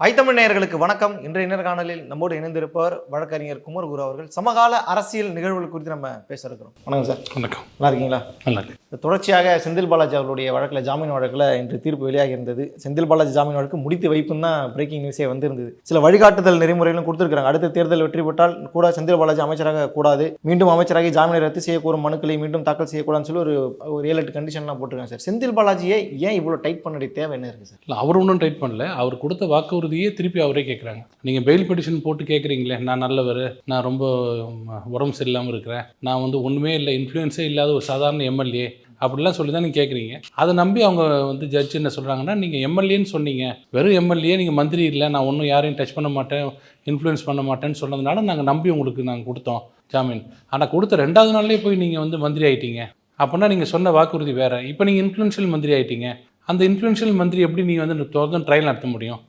ஐத்தமிழ் நேயர்களுக்கு வணக்கம். இன்றைய நேர்காணலில் நம்மோடு இணைந்திருப்பவர் வழக்கறிஞர் குமரகுரு அவர்கள். சமகால அரசியல் நிகழ்வுகள் குறித்து நம்ம பேச இருக்கிறோம். வணக்கம் சார். வணக்கம். நல்லா இருக்கீங்களா? நல்லா இருக்கு தொடர்ச்சியாக செந்தில் பாலாஜி அவர்களுடைய வழக்கில் ஜாமீன் வழக்கில் இன்று தீர்ப்பு வெளியாகி இருந்தது செந்தில் பாலாஜி ஜாமீன் வழக்கு முடித்து வைப்புன்னு தான் பிரேக்கிங் நியூஸே வந்திருந்தது. சில வழிகாட்டுதல் நெறிமுறைகளும் கொடுத்துருக்காங்க அடுத்த தேர்தல் வெற்றி பெற்றால் கூட செந்தில் பாலாஜி அமைச்சராக கூடாது. மீண்டும் அமைச்சராகி ஜாமீனை ரத்து செய்யக்கூடும் மனுக்களை மீண்டும் தாக்கல் செய்யக்கூடாதுன்னு சொல்லி ஒரு ஒரு ஏழு எட்டு கண்டிஷன்லாம் போட்டிருக்காங்க சார். செந்தில் பாலாஜியை ஏன் இவ்வளோ டைட் பண்ண தேவை என்ன இருக்குது சார்? இல்லை அவர் ஒன்றும் டைட் பண்ணல. அவர் கொடுத்த வாக்குறுதியே திருப்பி அவரே கேட்குறாங்க நீங்கள் பெயில் பெட்டிஷன் போட்டு கேட்குறீங்களே நான் நல்லவர் நான் ரொம்ப உரம் உடம்பு சரியில்லாமல் இருக்கிறேன். நான் வந்து ஒன்றுமே இல்லை இன்ஃப்ளூயன்ஸே இல்லாத ஒரு சாதாரண எம்எல்ஏ அப்படிலாம் சொல்லி தான் நீங்கள் கேட்குறீங்க அதை நம்பி அவங்க வந்து ஜட்ஜ் என்ன சொல்கிறாங்கன்னா நீங்கள் எம்எல்ஏன்னு சொன்னீங்க. வெறும் எம்எல்ஏ நீங்கள் மந்திரி இல்லை நான் ஒன்றும் யாரையும் டச் பண்ண மாட்டேன் இன்ஃப்ளூயன்ஸ் பண்ண மாட்டேன்னு சொன்னதுனால நாங்கள் நம்பி உங்களுக்கு நாங்கள் கொடுத்தோம் ஜாமீன். ஆனால் கொடுத்த ரெண்டாவது நாள்லேயே போய் நீங்கள் வந்து மந்திரி ஆகிட்டீங்க அப்படின்னா நீங்கள் சொன்ன வாக்குறுதி வேறு. இப்போ நீங்கள் இன்ஃப்ளூன்ஷியல் மந்திரி ஆகிட்டீங்க அந்த இன்ஃப்ளூன்ஷியல் மந்திரி எப்படி நீங்கள் வந்து தொடர்ந்து ட்ரையல் நடத்த முடியும்?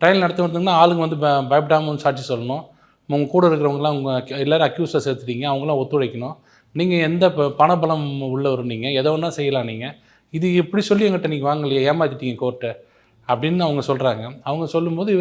ட்ரையல் நடத்துறதுனா ஆளுங்க வந்து ப பயப்படாமல் சாட்சி சொல்லணும். உங்கள் கூட இருக்கிறவங்களாம் உங்கள் எல்லோரும் அக்யூஸை சேர்த்துட்டீங்க. அவங்களாம் ஒத்துழைக்கணும். நீங்கள் எந்த ப பணபலம் உள்ளவர் நீங்கள் எதை வேணால் செய்யலாம் நீங்கள் இது எப்படி சொல்லி எங்கிட்ட நீங்கள் வாங்கலையே? ஏமாத்திட்டீங்க கோர்ட்டை. அப்படின்னு அவங்க சொல்கிறாங்க அவங்க சொல்லும்போது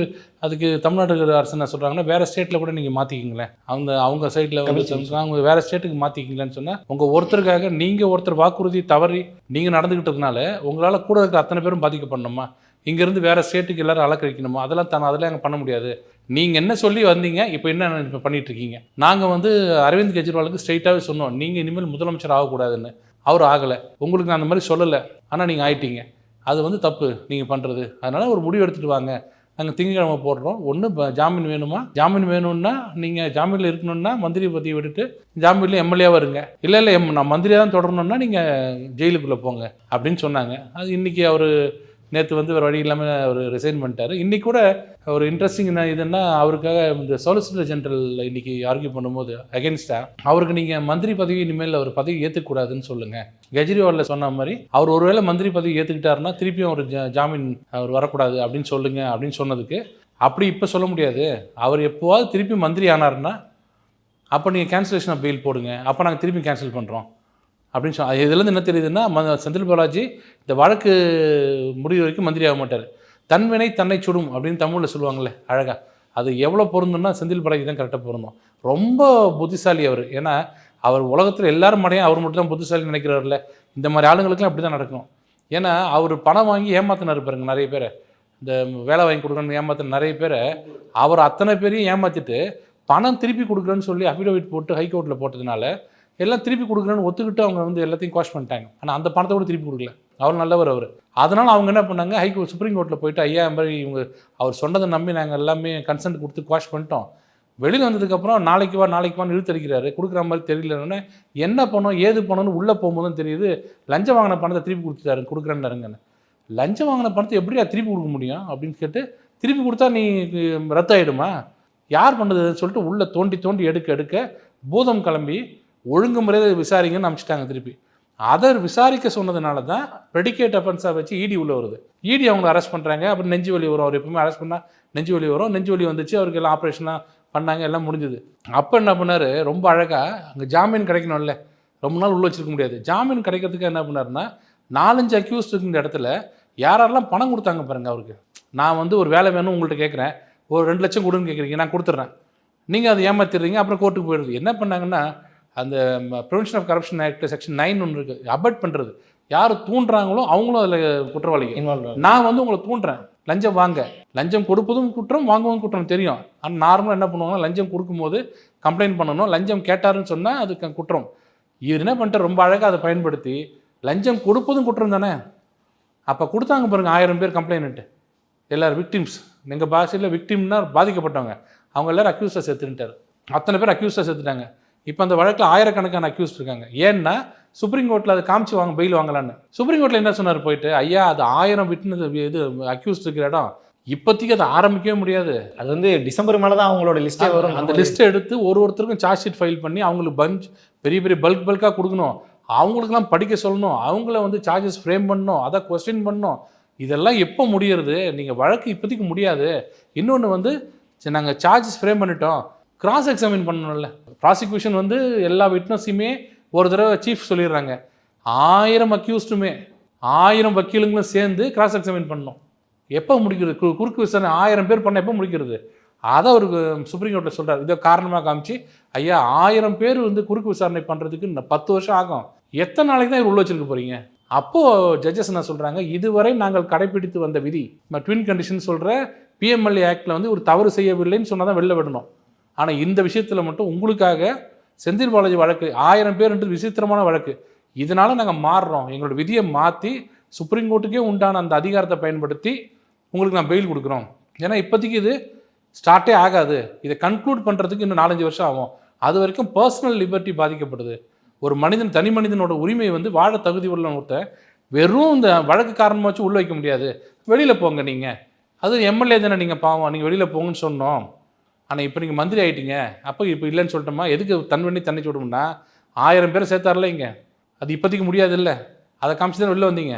அதுக்கு தமிழ்நாடு அரசு என்ன சொல்கிறாங்கன்னா வேறு ஸ்டேட்டில் கூட நீங்கள் மாற்றிக்கிங்களேன் அவங்க அவங்க சைடில் வந்து அவங்க வேறு ஸ்டேட்டுக்கு மாற்றிக்கிங்களேன்னு சொன்னால் உங்கள் ஒருத்தருக்காக நீங்கள் ஒருத்தர் வாக்குறுதி தவறி நீங்கள் நடந்துக்கிட்டதுனால உங்களால் கூட இருக்கிற அத்தனை பேரும் பாதிக்கப்படணுமா? இங்கேருந்து வேறு ஸ்டேட்டுக்கு எல்லாரும் அலக்க வைக்கணுமா அதெல்லாம் தானே அதெல்லாம் அங்கே பண்ண முடியாது. நீங்கள் என்ன சொல்லி வந்தீங்க? இப்போ என்ன இப்போ பண்ணிட்டு இருக்கீங்க நாங்கள் வந்து அரவிந்த் கெஜ்ரிவாலுக்கு ஸ்ட்ரைட்டாகவே சொன்னோம். நீங்கள் இனிமேல் முதலமைச்சர் ஆகக்கூடாதுன்னு. அவர் ஆகலை. உங்களுக்கு நான் அந்த மாதிரி சொல்லலை. ஆனால் நீங்கள் ஆயிட்டீங்க. அது வந்து தப்பு நீங்கள் பண்ணுறது அதனால் ஒரு முடிவு எடுத்துகிட்டு வாங்க. நாங்கள் திங்கக்கிழமை போடுறோம். ஒன்று ஜாமீன் வேணுமா? ஜாமீன் வேணும்னா நீங்கள் ஜாமீனில் இருக்கணும்னா மந்திரி பதவி விட்டுட்டு ஜாமீனில் எம்எல்ஏவாக இருங்க. இல்லை இல்லை எம் நான் மந்திரியாக தான் தொடரணும்னா நீங்கள் ஜெயிலுக்குள்ளே போங்க அப்படின்னு சொன்னாங்க. அது இன்றைக்கி அவர் நேற்று வந்து வேறு வழி இல்லாமல் அவர் ரிசைன் பண்ணிட்டார். இன்றைக்கி கூட ஒரு இன்ட்ரெஸ்டிங் என்ன இதுன்னா அவருக்காக இந்த சொலிசிட்டர் ஜென்ரல் இன்றைக்கி ஆர்கியூ பண்ணும்போது அகேன்ஸ்டாக அவருக்கு நீங்கள் மந்திரி பதவி இனிமேல் அவர் பதவி ஏற்றுக்கூடாதுன்னு சொல்லுங்கள் கெஜ்ரிவாலில் சொன்ன மாதிரி அவர் ஒருவேளை மந்திரி பதவி ஏற்றுக்கிட்டாருன்னா திருப்பியும் ஒரு ஜா- ஜாமீன் அவர் வரக்கூடாது அப்படின்னு சொல்லுங்க அப்படின்னு சொன்னதுக்கு அப்படி இப்போ சொல்ல முடியாது. அவர் எப்போவாவது திருப்பி மந்திரி ஆனாருன்னா அப்போ நீங்கள் கேன்சலேஷன் ஆஃப் பெயில் போடுங்க. அப்போ நாங்கள் திருப்பி கேன்சல் பண்ணுறோம் அப்படின்னு சொல் இதுலேருந்து என்ன தெரியுதுன்னா ம- செந்தில் பாலாஜி இந்த வழக்கு முடிவு வரைக்கும் மந்திரி ஆக மாட்டார். தன்வினை தன்னை சுடும் அப்படின்னு தமிழில் சொல்லுவாங்கள்ல அழகாக அது எவ்வளோ பொருந்தும்னா செந்தில் பாலாஜி தான் கரெக்டாக பொருந்தும். ரொம்ப புத்திசாலி அவர். ஏன்னா அவர் உலகத்தில் எல்லாரும் மடையும் அவர் மட்டும் தான் புத்திசாலி நினைக்கிறார்ல இந்த மாதிரி ஆளுங்களுக்குலாம் அப்படி தான் நடக்கும். ஏன்னா அவர் பணம் வாங்கி ஏமாத்தினார் பாருங்க நிறைய பேரை. இந்த வேலை வாங்கி கொடுக்கணும்னு ஏமாத்தின நிறைய பேரை. அவர் அத்தனை பேரையும் ஏமாற்றிட்டு பணம் திருப்பி கொடுக்குறேன்னு சொல்லி அஃபிடவிட் போட்டு ஹைகோர்ட்டில் போட்டதுனால எல்லாம் திருப்பி கொடுக்குறேன்னு ஒத்துக்கிட்டு அவங்க வந்து எல்லாத்தையும் குவாஷ் பண்ணிட்டாங்க. ஆனால் அந்த பணத்தை கூட திருப்பி கொடுக்கல. அவர் நல்லவர் அவர். அதனால் அவங்க என்ன பண்ணாங்க? ஹைகோர்ட் சுப்ரீம் கோர்ட்டில் போயிட்டு ஐயா மாதிரி இவங்க அவர் சொன்னதை நம்பி நாங்கள் எல்லாமே கன்சென்ட் கொடுத்து குவாஷ் பண்ணிட்டோம். வெளியில் வந்ததுக்கப்புறம் நாளைக்கு வா நாளைக்கு வான்னு இழுத்தடிக்கிறாரு. கொடுக்குற மாதிரி தெரியலன்னு என்ன பண்ணோம் ஏது பண்ணணும்னு உள்ளே போகும்போது தெரியுது. லஞ்சம் வாங்கின பணத்தை திருப்பி கொடுத்துட்டாரு கொடுக்குறேன்னாருங்கன்னு லஞ்சம் வாங்கின பணத்தை எப்படியா திருப்பி கொடுக்க முடியும் அப்படின்னு கேட்டு திருப்பி கொடுத்தா நீ ரத்தாயிடுமா? யார் பண்ணதுன்னு சொல்லிட்டு உள்ளே தோண்டி தோண்டி எடுக்க எடுக்க பூதம் கிளம்பி ஒழுங்குமுறையை விசாரிங்கன்னு அனுப்பிச்சிட்டாங்க திருப்பி. அதை விசாரிக்க சொன்னதுனால தான் ப்ரெடிகேட் அஃபென்ஸாக வச்சு இடி உள்ளே வருது. இடி அவங்களை அரெஸ்ட் பண்ணுறாங்க அப்புறம் நெஞ்சு வலி வரும். அவர் எப்பவுமே அரெஸ்ட் பண்ணால் நெஞ்சு வலி வரும். நெஞ்சு வலி வந்துச்சு. அவருக்கு எல்லாம் ஆப்ரேஷன்லாம் பண்ணாங்க. எல்லாம் முடிஞ்சது. அப்போ என்ன பண்ணார்? ரொம்ப அழகாக அங்கே ஜாமீன் கிடைக்கணும்ல. ரொம்ப நாள் உள்ளே வச்சிருக்க முடியாது. ஜாமீன் கிடைக்கிறதுக்கு என்ன பண்ணாருன்னா நாலஞ்சு அக்யூஸ்ட் இருக்கிற இடத்துல யாரெல்லாம் பணம் கொடுத்தாங்க பாருங்க அவருக்கு. நான் வந்து ஒரு வேலை வேணும் உங்கள்கிட்ட கேட்குறேன். ஒரு ரெண்டு லட்சம் கொடுன்னு கேட்குறீங்க நான் கொடுத்துட்றேன். நீங்கள் அதை ஏமாத்திடுறீங்க. அப்புறம் கோர்ட்டுக்கு போயிடுது என்ன பண்ணாங்கன்னா அந்த prevention of corruption act section nine ஒன்று இருக்குது அபட் பண்ணுறது யார் தூண்டுறாங்களோ அவங்களும் அதில் குற்றவாளிகள். நான் வந்து உங்களை தூண்டுறேன். லஞ்சம் வாங்க. லஞ்சம் கொடுப்பதும் குற்றம் வாங்குவதும் குற்றம் தெரியும். ஆனால் நார்மலாக என்ன பண்ணுவாங்கன்னா லஞ்சம் கொடுக்கும்போது கம்ப்ளைண்ட் பண்ணணும். லஞ்சம் கேட்டாருன்னு சொன்னால் அது க- குற்றம். இவர் என்ன பண்ணிட்டு ரொம்ப அழகாக அதை பயன்படுத்தி லஞ்சம் கொடுப்பதும் குற்றம் தானே? அப்போ கொடுத்தாங்க பாருங்க ஆயிரம் பேர் கம்ப்ளைண்ட்டு எல்லாரும் விக்டிம்ஸ் எங்கள் பாஷையில் விக்டிம்னா பாதிக்கப்பட்டவங்க. அவங்க எல்லாரும் அக்யூஸ்டாக சேர்த்துட்டார் அத்தனை பேர் அக்யூஸ்டாக சேர்த்துட்டாங்க. இப்போ அந்த வழக்கில் ஆயிரக்கணக்கான அக்யூஸ்ட் இருக்காங்க. ஏன்னா சுப்ரீம் கோர்ட்டில் அதை காமிச்சு வாங்க பெயில் வாங்கலான்னு. சுப்ரீம் கோர்ட்டில் என்ன சொன்னார் போயிட்டு? ஐயா அது ஆயிரம் விட்னஸ் இது அக்யூஸ்ட் இருக்கிற இடம். இப்போதைக்கு அதை ஆரம்பிக்கவே முடியாது. அது வந்து டிசம்பர் மேலே தான் அவங்களோட லிஸ்ட்டே வரும். அந்த லிஸ்ட்டை எடுத்து ஒரு ஒருத்தருக்கும் சார்ஜ் ஷீட் ஃபைல் பண்ணி அவங்களுக்கு பஞ்ச் பெரிய பெரிய பல்க் பல்காக கொடுக்கணும். அவங்களுக்குலாம் படிக்க சொல்லணும். அவங்கள வந்து சார்ஜஸ் ஃப்ரேம் பண்ணணும். அதை கொஸ்டின் பண்ணணும். இதெல்லாம் எப்போ முடியறது? நீங்கள் வழக்கு இப்போதைக்கு முடியாது. இன்னொன்று வந்து நாங்கள் சார்ஜஸ் ஃப்ரேம் பண்ணிட்டோம். கிராஸ் எக்ஸாமின் பண்ணணும்ல. ப்ராசிக்யூஷன் வந்து எல்லா விட்னஸையுமே ஒரு தடவை சீஃப் சொல்லிடுறாங்க. ஆயிரம் அக்யூஸ்டுமே ஆயிரம் வக்கீலுங்களும் சேர்ந்து கிராஸ் எக்ஸாமின் பண்ணணும். எப்போ முடிக்கிறது? கு- குறுக்கு விசாரணை ஆயிரம் பேர் பண்ண எப்போ முடிக்கிறது? அதை அவர் சுப்ரீம் கோர்ட்டில் சொல்கிறார் இதை காரணமாக காமிச்சு ஐயா ஆயிரம் பேர் வந்து குறுக்கு விசாரணை பண்ணுறதுக்கு இன்னும் பத்து வருஷம் ஆகும். எத்தனை நாளைக்கு தான் இவர் உள்ள வச்சிருக்க போகிறீங்க அப்போது ஜட்ஜஸ் என்ன சொல்கிறாங்க இதுவரை நாங்கள் கடைபிடித்து வந்த விதி ட்வின் கண்டிஷன் சொல்கிற பிஎம்எல்ஏ ஆக்டில் வந்து ஒரு தவறு செய்யவில்லைன்னு சொன்னால் தான் வெளில விடணும். ஆனால் இந்த விஷயத்தில் மட்டும் உங்களுக்காக செந்தில் பாலாஜி வழக்கு ஆயிரம் பேர்ன்றது விசித்திரமான வழக்கு. இதனால் நாங்கள் மாறுறோம். எங்களோட விதியை மாற்றி சுப்ரீம் கோர்ட்டுக்கே உண்டான அந்த அதிகாரத்தை பயன்படுத்தி உங்களுக்கு நான் பெயில் கொடுக்குறோம். ஏன்னா இப்போதைக்கு இது ஸ்டார்ட்டே ஆகாது. இதை கன்க்ளூட் பண்ணுறதுக்கு இன்னும் நாலஞ்சு வருஷம் ஆகும். அது வரைக்கும் பர்சனல் லிபர்ட்டி பாதிக்கப்படுது. ஒரு மனிதன் தனி மனிதனோட உரிமை வந்து வாழ தகுதி உள்ள ஒருத்த வெறும் இந்த வழக்கு காரணமாக வச்சு உள்ள வைக்க முடியாது. வெளியில் போங்க நீங்கள் அது எம்எல்ஏ தானே நீங்கள் பாவம். நீங்கள் வெளியில் போங்கன்னு சொன்னோம். ஆனால் இப்போ நீங்கள் மந்திரி ஆயிட்டீங்க. அப்போ இப்போ இல்லைன்னு சொல்லிட்டோமா? எதுக்கு தன் பண்ணி தண்ணி விடும்னா ஆயிரம் பேர் சேர்த்தார்ல இங்கே. அது இப்போதைக்கு முடியாது இல்லை அதை காமிச்சு தான் வெளில வந்தீங்க.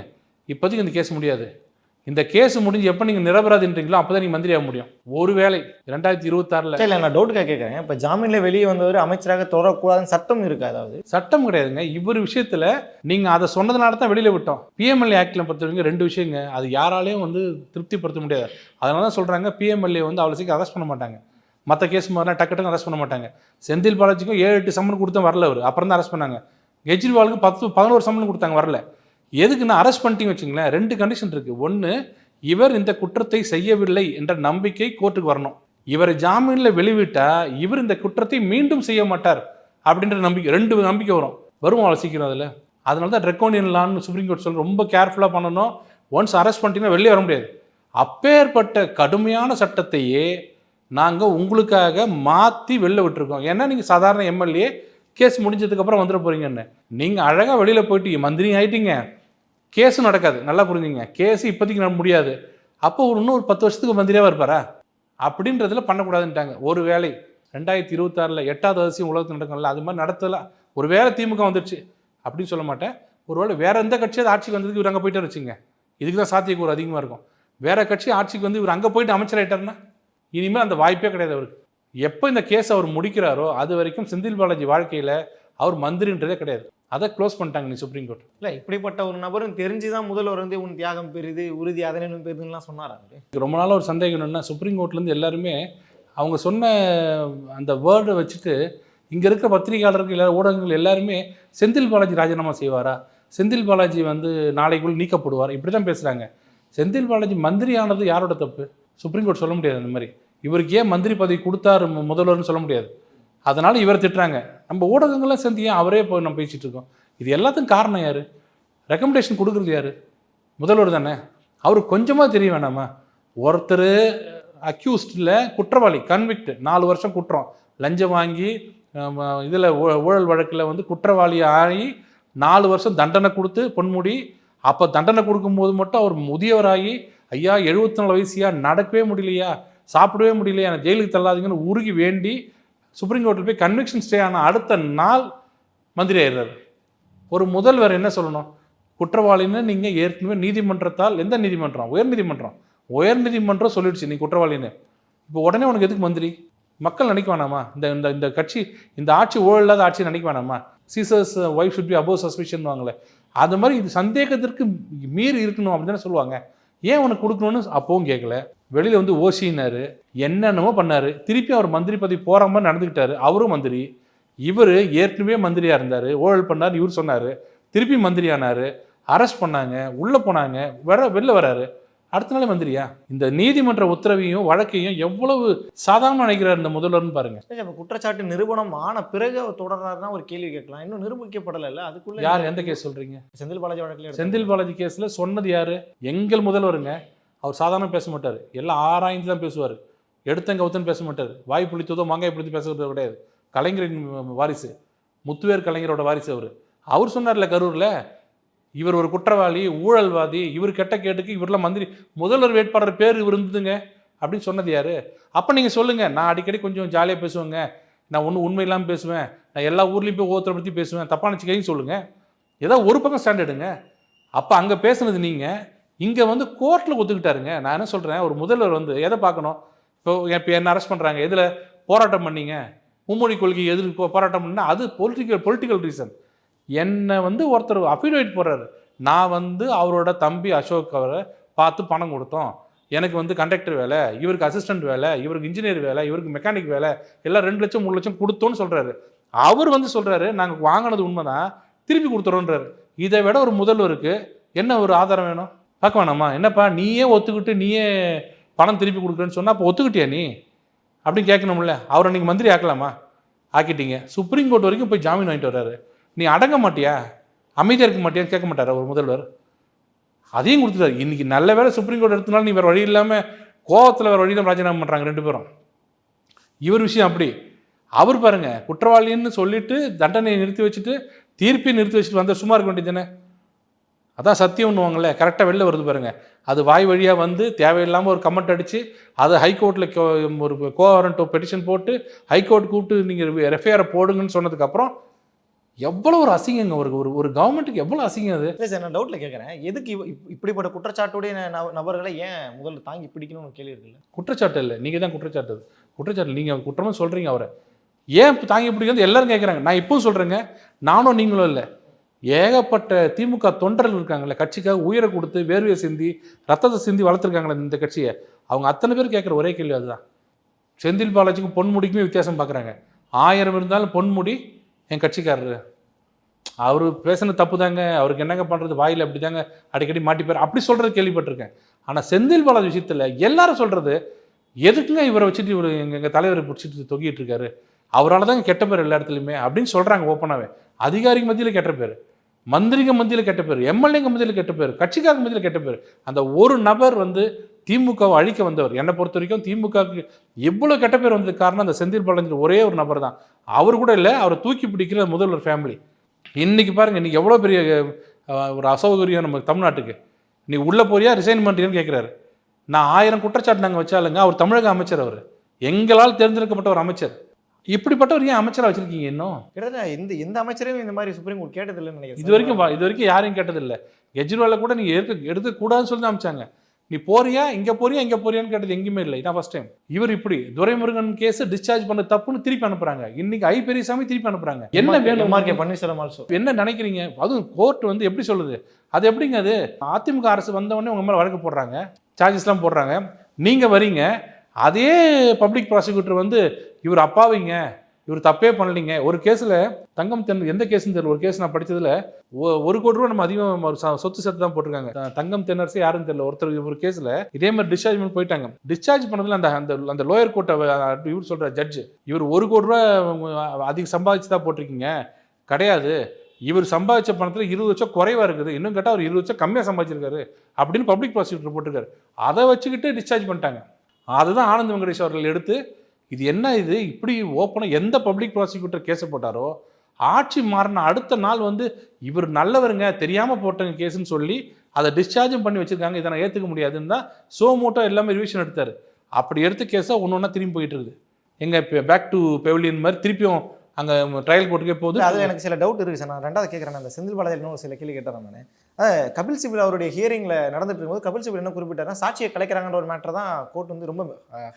இப்போதைக்கு இந்த கேஸ் முடியாது. இந்த கேஸ் முடிஞ்சு எப்போ நீங்கள் நிரபராதின்றீங்களோ அப்போ தான் நீங்கள் மந்திரி ஆக முடியும். ஒரு வேளை ரெண்டாயிரத்தி இருபத்தாறில். சரி நான் டவுட்டுக்காக கேட்குறேன். இப்போ ஜாமீனில் வெளியே வந்தவர் அமைச்சராக தொடரக்கூடாதுன்னு சட்டம் இருக்கா அதாவது சட்டம் கிடையாதுங்க. இவர் விஷயத்தில் நீங்கள் அதை சொன்னதுனால தான் வெளியில் விட்டோம். பிஎம்எல்ஏ ஆக்டில் பொறுத்தவரைக்கும் ரெண்டு விஷயங்க. அது யாராலையும் வந்து திருப்திப்படுத்த முடியாது. அதனால தான் சொல்கிறாங்க பிஎம்எல்ஏ வந்து அவ்வளோ சீக்கிரம் அரெஸ்ட் பண்ண மாட்டாங்க. மற்ற கேஸ் மாதிரிலாம் டக்கு டக்குன்னு அரெஸ்ட் பண்ண மாட்டாங்க. செந்தில் பாலாஜிக்கும் ஏழு எட்டு சம்மன் கொடுத்தும் வரல அவர். அப்புறம் தான் அரெஸ்ட் பண்ணாங்க. கெஜ்ரிவாலுக்கு பத்து பதினோரு சம்மன் கொடுத்தாங்க வரல. எதுக்குன்னா அரெஸ்ட் பண்ணிட்டீங்க வச்சுங்களேன் ரெண்டு கண்டிஷன் இருக்குது ஒன்று இவர் இந்த குற்றத்தை செய்யவில்லை என்ற நம்பிக்கை கோர்ட்டுக்கு வரணும். இவரை ஜாமீனில் வெளிவிட்டால் இவர் இந்த குற்றத்தை மீண்டும் செய்ய மாட்டார் அப்படின்ற நம்பிக்கை ரெண்டு நம்பிக்கை வரும். வரும் அவ்வளோ சீக்கிரம் அதில். அதனால தான் ரெக்கோனியன் லான்னு சுப்ரீம் கோர்ட் சொல்ல ரொம்ப கேர்ஃபுல்லாக பண்ணணும். ஒன்ஸ் அரெஸ்ட் பண்ணிட்டீங்கன்னா வெளியே வர முடியாது. அப்பேற்பட்ட கடுமையான சட்டத்தையே நாங்கள் உங்களுக்காக மாற்றி வெளில விட்டுருக்கோம். ஏன்னா நீங்கள் சாதாரண எம்எல்ஏ கேஸ் முடிஞ்சதுக்கப்புறம் வந்துட போகிறீங்கன்னு நீங்கள் அழகாக வெளியில் போயிட்டு மந்திரி ஆகிட்டீங்க கேஸும் நடக்காது. நல்லா புரிஞ்சுங்க. கேஸு இப்போதைக்கு நட முடியாது. அப்போ ஒரு இன்னும் ஒரு பத்து வருஷத்துக்கு மந்திரியாக இருப்பாரா? அப்படின்றதுல பண்ணக்கூடாதுன்ட்டாங்க. ஒரு வேலை ரெண்டாயிரத்தி இருபத்தாறில் எட்டாவது அவசியம் உலகத்தில் நடக்கும்ல அது மாதிரி நடத்தல. ஒரு வேலை திமுக வந்துடுச்சு அப்படின்னு சொல்ல மாட்டேன். ஒருவேளை வேறு எந்த கட்சியாவது ஆட்சிக்கு வந்ததுக்கு இவர் அங்கே போயிட்டு வச்சுங்க இதுக்கு தான் சாத்தியக்கூறு அதிகமாக இருக்கும். வேற கட்சி ஆட்சிக்கு வந்து இவர் அங்கே போயிட்டு அமைச்சராயிட்டாருன்னா இனிமேல் அந்த வாய்ப்பே கிடையாது அவருக்கு. எப்போ இந்த கேஸ் அவர் முடிக்கிறாரோ அது வரைக்கும் செந்தில் பாலாஜி வாழ்க்கையில் அவர் மந்திரின்றதே கிடையாது. அதை க்ளோஸ் பண்ணிட்டாங்க நீ சுப்ரீம் கோர்ட் இல்லை இப்படிப்பட்ட ஒரு நபரும் தெரிஞ்சு தான் முதல்வர் வந்து உன் தியாகம் பெரிது உறுதி அதனும் பெரிதுலாம் சொன்னாரா அவரு? ரொம்ப நாளாக ஒரு சந்தேகம் என்னன்னா சுப்ரீம் கோர்ட்லேருந்து எல்லாருமே அவங்க சொன்ன அந்த வேர்டை வச்சுட்டு இங்கே இருக்கிற பத்திரிகையாளர்கள் எல்லா ஊடகங்கள் எல்லாருமே செந்தில் பாலாஜி ராஜினாமா செய்வாரா? செந்தில் பாலாஜி வந்து நாளைக்குள் நீக்கப்படுவார்? இப்படி தான் பேசுகிறாங்க செந்தில் பாலாஜி மந்திரி ஆனது யாரோட தப்பு? சுப்ரீம் கோர்ட் சொல்ல முடியாது அந்த மாதிரி. இவருக்கு ஏன் மந்திரி பதவி கொடுத்தாரு முதல்வர்னு சொல்ல முடியாது. அதனால இவர் திட்டுறாங்க. நம்ம ஊடகங்கள்லாம் சேர்ந்து ஏன் அவரே இப்போ நம்ம பேசிகிட்டு இருக்கோம்? இது எல்லாத்துக்கும் காரணம் யார்? ரெக்கமெண்டேஷன் கொடுக்குறது யார்? முதல்வர் தானே. அவருக்கு கொஞ்சமாக தெரிய வேணாமா? ஒருத்தர் அக்யூஸ்டில் குற்றவாளி கன்விக்ட் நாலு வருஷம் குற்றம். லஞ்சம் வாங்கி இதில் ஊழல் வழக்கில் வந்து குற்றவாளி ஆகி நாலு வருஷம் தண்டனை கொடுத்து பொன்முடி அப்போ தண்டனை கொடுக்கும்போது மட்டும் அவர் முதியவராகி ஐயா எழுபத்தி நாலு வயசியா நடக்கவே முடியலையா? சாப்பிடவே முடியல எனக்கு ஜெயிலுக்கு தள்ளாதீங்கன்னு உருகி வேண்டி சுப்ரீம் கோர்ட்டில் போய் கன்விக்ஷன் ஸ்டே ஆன அடுத்த நாள் மந்திரி ஆயிடுறாரு. ஒரு முதல்வர் என்ன சொல்லணும்? குற்றவாளின்னு நீங்கள் ஏற்கனவே நீதிமன்றத்தால் எந்த நீதிமன்றம்? உயர் நீதிமன்றம். உயர் நீதிமன்றம் சொல்லிடுச்சு நீ குற்றவாளின்னு. இப்போ உடனே உனக்கு எதுக்கு மந்திரி? மக்கள் நினைக்க வேணாமா? இந்த இந்த இந்த கட்சி இந்த ஆட்சி ஊழல் இல்லாத ஆட்சி நினைக்க வேணாமா? Caesar's wife should be above suspicion வாங்கலை. அது மாதிரி இது சந்தேகத்திற்கு மீறி இருக்கணும் அப்படின்னு தானே சொல்லுவாங்க. ஏன் உனக்கு கொடுக்கணும்னு அப்பவும் கேட்கல வெளியில் வந்து ஓசினாரு என்னென்னமோ பண்ணாரு. திருப்பி அவர் மந்திரி பதவி போகிற மாதிரி நடந்துக்கிட்டாரு அவரும் மந்திரி. இவர் ஏற்கனவே மந்திரியாக இருந்தார். ஊழல் பண்ணார் இவர் சொன்னார். திருப்பி மந்திரி ஆனார். அரெஸ்ட் பண்ணாங்க. உள்ளே போனாங்க. வர வெளில வராரு. அடுத்த நாளே மந்திரியா? இந்த நீதிமன்ற உத்தரவையும் வழக்கையும் எவ்வளவு சாதாரண நினைக்கிறார் இந்த முதல்வர்னு பாருங்க. அப்ப குற்றச்சாட்டு நிரூபணம் ஆன பிறகு அவர் தொடர்றாருன்னா ஒரு கேள்வி கேட்கலாம். இன்னும் நிரூபிக்கப்படலைல்ல? அதுக்குள்ள யார்? எந்த கேஸ் சொல்றீங்க? செந்தில் பாலாஜி வழக்கில் செந்தில் பாலாஜி கேஸ்ல சொன்னது யாரு? எங்கள் முதல்வருங்க. அவர் சாதாரண பேச மாட்டார். எல்லாம் ஆராய்ந்து தான் பேசுவார். எடுத்தங்க கவுத்தன் பேச மாட்டார். வாய் புளித்ததோ மாங்காய் புளித்து பேசுறது கிடையாது. கலைஞரின் வாரிசு. முத்துவேர் கலைஞரோட வாரிசு அவர். அவர் சொன்னார்ல கரூரில் இவர் ஒரு குற்றவாளி ஊழல்வாதி இவர் கெட்ட கேட்டுக்கு இவரெல்லாம் மந்திரி முதல்வர் வேட்பாளர் பேர் இவர் இருந்ததுங்க. அப்படின்னு சொன்னது யார்? அப்போ நீங்கள் சொல்லுங்கள் நான் அடிக்கடி கொஞ்சம் ஜாலியாக பேசுவேங்க. நான் ஒன்றும் உண்மை இல்லாமல் பேசுவேன். நான் எல்லா ஊர்லேயும் போய் ஒவ்வொருத்தரை பற்றி பேசுவேன். தப்பான சிக்கையும் சொல்லுங்கள் ஏதோ ஒரு பக்கம் ஸ்டாண்ட் எடுங்க அப்போ அங்கே பேசுனது நீங்கள் இங்கே வந்து கோர்ட்டில் ஒத்துக்கிட்டாருங்க. நான் என்ன சொல்கிறேன் ஒரு முதல்வர் வந்து எதை பார்க்கணும்? இப்போ இப்போ என்ன அரெஸ்ட் பண்ணுறாங்க எதில் போராட்டம் பண்ணீங்க? மும்மொழி கொள்கை எதிர்ப்பு போராட்டம் பண்ணால் அது பொலிட்டிக்கல் பொலிட்டிக்கல் ரீசன் என்னை வந்து ஒருத்தர் அஃபிடேவிட் போடுறாரு. நான் வந்து அவரோட தம்பி அசோக் அவரை பார்த்து பணம் கொடுத்தோம். எனக்கு வந்து கண்டக்டர் வேலை இவருக்கு அசிஸ்டன்ட் வேலை இவருக்கு இன்ஜினியர் வேலை இவருக்கு மெக்கானிக் வேலை எல்லாம் ரெண்டு லட்சம் மூணு லட்சம் கொடுத்தோன்னு சொல்கிறாரு அவர் வந்து சொல்கிறாரு நாங்கள் வாங்கினது உண்மைதான் திருப்பி கொடுத்துறோன்றாரு. இதை விட ஒரு முதல்வருக்கு என்ன ஒரு ஆதாரம் வேணும்? பார்க்க வேணாமா? என்னப்பா நீயே ஒத்துக்கிட்டு நீயே பணம் திருப்பி கொடுக்குறேன்னு சொன்னால் அப்போ ஒத்துக்கிட்டியா நீ? அப்படின்னு கேட்கணும்ல. அவரை நீங்கள் மந்திரி ஆக்கலாமா? ஆக்கிட்டீங்க. சுப்ரீம் கோர்ட் வரைக்கும் போய் ஜாமீன் வாங்கிட்டு வர்றாரு. நீ அடங்க மாட்டியா? அமைதியாக இருக்க மாட்டியான்னு கேட்க மாட்டார் அவர் முதல்வர்? அதையும் கொடுத்துட்டாரு. இன்னைக்கு நல்ல வேலை சுப்ரீம் கோர்ட் எடுத்தனால நீ வேறு வழி இல்லாமல் கோவத்தில் வேறு வழியில் ராஜினாமா பண்ணுறாங்க ரெண்டு பேரும். இவர் விஷயம் அப்படி. அவர் பாருங்க குற்றவாளின்னு சொல்லிட்டு தண்டனையை நிறுத்தி வச்சுட்டு தீர்ப்பையும் நிறுத்தி வச்சுட்டு வந்த சும்மா இருக்க வேண்டியது தானே? அதான் சத்தியம்னுவாங்கல்ல கரெக்டாக வெளில வருது பாருங்க. அது வாய் வழியாக வந்து தேவையில்லாமல் ஒரு கமெண்ட் அடித்து அதை ஹைகோர்ட்டில் ஒரு கோவரண்ட் பெட்டிஷன் போட்டு ஹைகோர்ட் கூப்பிட்டு நீங்கள் எஃப்ஐஆரை போடுங்கன்னு சொன்னதுக்கப்புறம் எவ்வளோ ஒரு அசிங்கங்க. ஒரு ஒரு ஒரு கவர்மெண்ட்டுக்கு எவ்வளோ அசிங்கம் அது? இல்லை சார் நான் டவுட்டில் கேட்குறேன். எதுக்கு இப்படிப்பட்ட குற்றச்சாட்டுடைய நபர்களை ஏன் முதல்ல தாங்கி பிடிக்கணும்னு கேள்வி இருக்குல்ல குற்றச்சாட்டு இல்லை. நீங்கள் தான் குற்றச்சாட்டு. அது. குற்றச்சாட்டு நீங்கள் குற்றமாக சொல்கிறீங்க அவரை. ஏன் தாங்கி பிடிக்கிறது எல்லாரும் கேட்குறாங்க. நான் இப்பவும் சொல்கிறேங்க நானும் நீங்களும் இல்லை. ஏகப்பட்ட திமுக தொண்டர்கள் இருக்காங்களே கட்சிக்காக உயிரை கொடுத்து வேர்வையை சிந்தி ரத்தத்தை சிந்தி வளர்த்துருக்காங்களே இந்த கட்சியை. அவங்க அத்தனை பேர் கேட்குற ஒரே கேள்வி அதுதான். செந்தில் பாலாஜிக்கும் பொன்முடிக்குமே வித்தியாசம் பார்க்குறாங்க. ஆயிரம் இருந்தாலும் பொன்முடி என் கட்சிக்காரரு. அவர் பேசின தப்பு தாங்க அவருக்கு என்னங்க பண்ணுறது வாயில் அப்படி தாங்க அடிக்கடி மாட்டிப்பார். அப்படி சொல்கிறது கேள்விப்பட்டிருக்கேன். ஆனால் செந்தில் பாலாஜி விஷயத்தில் எல்லாரும் சொல்கிறது எதுக்குங்க இவரை வச்சுட்டு இவர் எங்கள் எங்கள் தலைவரை பிடிச்சிட்டு தொங்கிட்டு இருக்காரு? அவரால் தாங்க கெட்ட பேர் எல்லா இடத்துலையுமே அப்படின்னு சொல்கிறாங்க ஓப்பனாகவே அதிகாரிக்கு மத்தியில் கெட்ட பேர். மந்திரிங்க மத்தியில் கெட்ட பேர் எம்எல்ஏங்க மத்தியில் கெட்ட பேர் கட்சிக்காரங்க மத்தியில் கெட்ட பேர். அந்த ஒரு நபர் வந்து திமுகவை அழிக்க வந்தவர் என்னை பொறுத்த வரைக்கும் திமுகவுக்கு எவ்வளோ கெட்ட பேர் வந்ததுக்கு காரணம் அந்த செந்தில் பாலாஜி ஒரே ஒரு நபர் தான். அவர் கூட இல்லை அவரை தூக்கி பிடிக்கிற முதல்வர் ஃபேமிலி இன்னைக்கு பாருங்க இன்னைக்கு எவ்வளோ பெரிய ஒரு அசௌகரியம் நம்ம தமிழ்நாட்டுக்கு. நீ உள்ளே போறியா ரிசைன் பண்ணுறியான்னு கேட்குறாரு நான் ஆயிரம் குற்றச்சாட்டு நாங்கள் வச்சாலுங்க அவர் தமிழக அமைச்சர் அவர். எங்களால் தேர்ந்தெடுக்கப்பட்ட ஒரு அமைச்சர். இப்படிப்பட்டவர் ஏன் அமைச்சராக வச்சிருக்கீங்க இன்னும்? கிட்டத்தட்ட எந்த எந்த அமைச்சரையும் இந்த மாதிரி சுப்ரீம் கோர்ட் கேட்டதில்லைன்னு நினைக்கிறேன். இது வரைக்கும் இது வரைக்கும் யாரையும் கேட்டதில்லை. கெஜ்ரிவாலை கூட நீங்கள் எடுக்க எடுக்கக்கூடாதுன்னு சொல்லி தான் அமைச்சாங்க. நீ போறியா? இங்கே போறியா? இங்கே போறியான்னு கேட்டது எங்கேயுமே இல்லை. இதான் ஃபர்ஸ்ட் டைம் இவர் இப்படி துரைமுருகன் கேஸ் டிஸ்சார்ஜ் பண்ண தப்புன்னு திருப்பி அனுப்புறாங்க. இன்னைக்கு ஐ பெரியசாமி திருப்பி அனுப்புறாங்க. என்ன வேணும்? பன்னீர்செல்வம் ஆல்சோ என்ன நினைக்கிறீங்க? அதுவும் கோர்ட் வந்து எப்படி சொல்லுது? அது எப்படிங்க அது? அதிமுக அரசு வந்தவொடனே உங்க மேலே வழக்கு போடுறாங்க. சார்ஜஸ்லாம் போடுறாங்க. நீங்க வரீங்க. அதே பப்ளிக் ப்ராசிக்யூட்டர் வந்து இவர் அப்பாவிங்க. இவர் தப்பே பண்ணலீங்க. ஒரு கேஸில் தங்கம் தென் எந்த கேஸ்னு தெரியல. ஒரு கேஸ் நான் படித்ததில் ஒரு கோடி ரூபா நம்ம அதிகம் ஒரு ச- சொத்து சேர்த்து தான் போட்டிருக்காங்க. தங்கம் தென்னரசு யாருன்னு தெரியல. ஒருத்தர் ஒரு கேஸில் இதே மாதிரி டிஸ்சார்ஜ் பண்ணி போயிட்டாங்க. டிஸ்சார்ஜ் பண்ணதில் அந்த அந்த அந்த லோயர் கோர்ட்டை இவர் சொல்கிற ஜட்ஜ் இவர் ஒரு கோடி ரூபா அதிகம் சம்பாதிச்சு தான் போட்டிருக்கீங்க. கிடையாது. இவர் சம்பாதிச்ச பணத்தில் இருபது லட்சம் குறைவாக இருக்குது. இன்னும் கேட்டால் அவர் இருபது லட்சம் கம்மியாக சம்பாதிச்சிருக்காரு. அப்படின்னு பப்ளிக் ப்ராசிக்யூட்டர் போட்டிருக்காரு. அதை வச்சுக்கிட்டு டிஸ்சார்ஜ் பண்ணிட்டாங்க. அதுதான் ஆனந்த் வெங்கடேஷ் அவர்கள் எடுத்து இது என்ன இது? இப்படி ஓப்பனாக எந்த பப்ளிக் ப்ராசிக்யூட்டர் கேஸை போட்டாரோ ஆட்சி மாறின அடுத்த நாள் வந்து இவர் நல்லவருங்க தெரியாமல் போட்டங்க கேஸுன்னு சொல்லி அதை டிஸ்சார்ஜும் பண்ணி வச்சுருக்காங்க. இதை நான் ஏற்றுக்க முடியாதுன்னு தான் சோ மோட்டோ எல்லாமே ரிவிஷன் எடுத்தார். அப்படி எடுத்த கேஸை ஒன்று ஒன்றா திரும்பி போயிட்டு இருக்குது. எங்க பேக் டு பெவிலியன் மாதிரி திருப்பியும் அங்கே ட்ரையல் கோர்ட்டுக்கே போகுது. அது எனக்கு சில டவுட் இருக்குது சார். நான் ரெண்டாவது கேட்குறேன் அந்த செந்தில் பாலாஜி இன்னும் சில கேள்வி கேட்டேன் நான். கபில் சிபில் அவருடைய ஹியரிங்கில் நடந்துட்டு இருக்கும்போது கபில் சிபில் என்ன குறிப்பிட்டாருன்னா சாட்சியை கலைக்கிறாங்கன்ற ஒரு மேட்டர் தான் கோர்ட் வந்து ரொம்ப